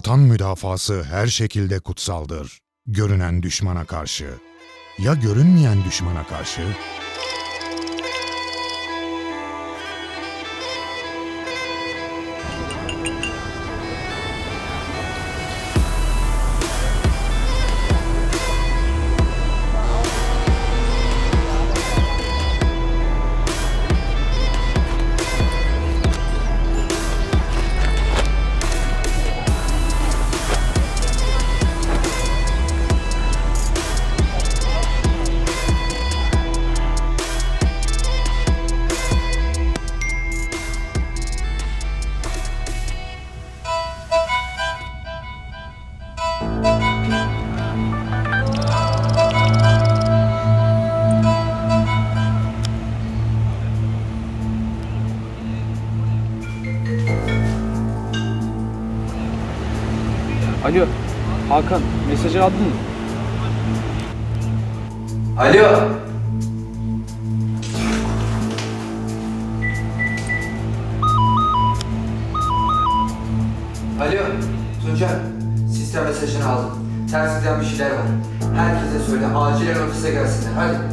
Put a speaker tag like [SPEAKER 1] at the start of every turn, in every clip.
[SPEAKER 1] Vatan müdafası her şekilde kutsaldır. Görünen düşmana karşı. Ya görünmeyen düşmana karşı?
[SPEAKER 2] Alo Hakan mesajı aldın mı?
[SPEAKER 3] Alo. Alo Tuncer. Sistem mesajını aldım. Telsizden bir şeyler var. Herkese söyle acilen ofise gelsinler. Hadi.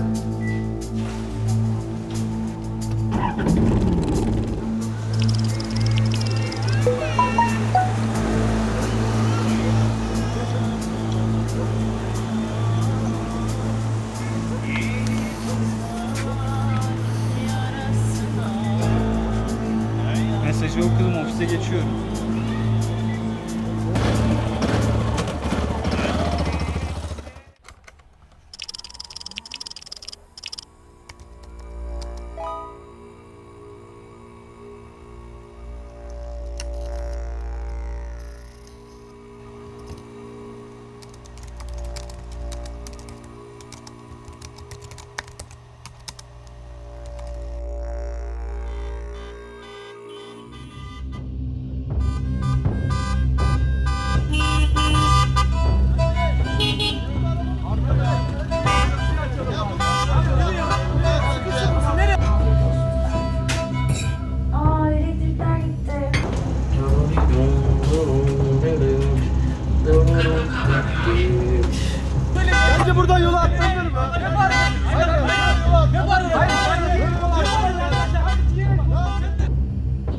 [SPEAKER 2] Okudum ofise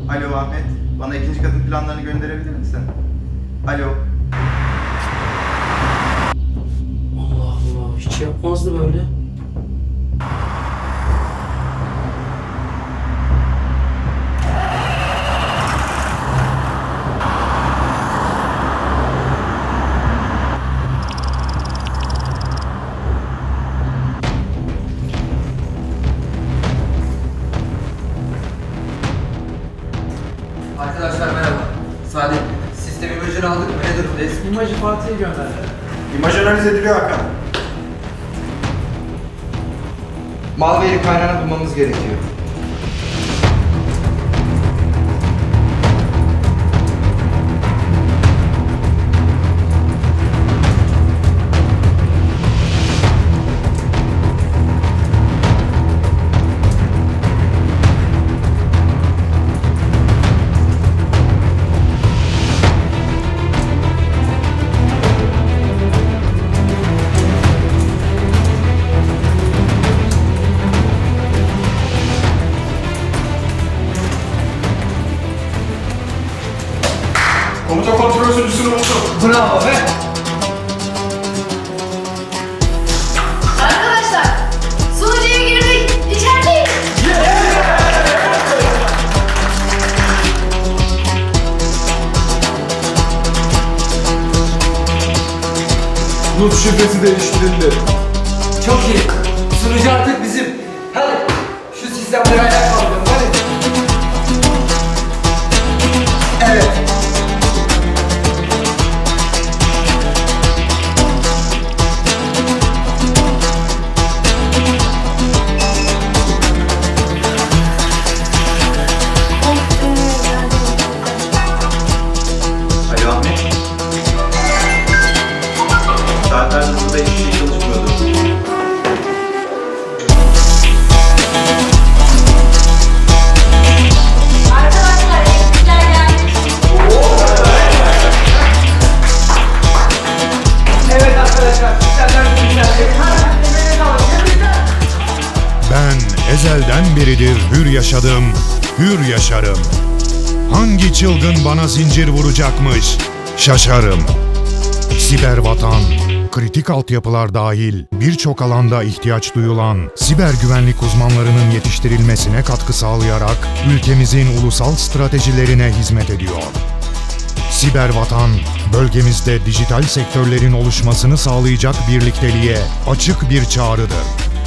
[SPEAKER 4] Alo Ahmet, bana ikinci katın planlarını gönderebilir misin? Alo.
[SPEAKER 5] Allah Allah hiç yapmazdı böyle. İmajı Fatih'e gönder.
[SPEAKER 4] İmaj analiz ediliyor Hakan.
[SPEAKER 3] Mal veri kaynağını bulmamız gerekiyor. Bravo be.
[SPEAKER 6] Arkadaşlar sunucuya girdik. İçerideyiz.
[SPEAKER 4] Nut şifresi değiştirildi.
[SPEAKER 3] Çok iyi. Sunucu artık bizim. Hadi. Şu sistemleri ayağa
[SPEAKER 4] Orada hiçbir şey çalışmıyordu.
[SPEAKER 1] Ben ezelden beridir hür yaşadım, hür yaşarım. Hangi çılgın bana zincir vuracakmış? Şaşarım. Siber vatan kritik altyapılar dahil birçok alanda ihtiyaç duyulan siber güvenlik uzmanlarının yetiştirilmesine katkı sağlayarak ülkemizin ulusal stratejilerine hizmet ediyor. Siber vatan, bölgemizde dijital sektörlerin oluşmasını sağlayacak birlikteliğe açık bir çağrıdır.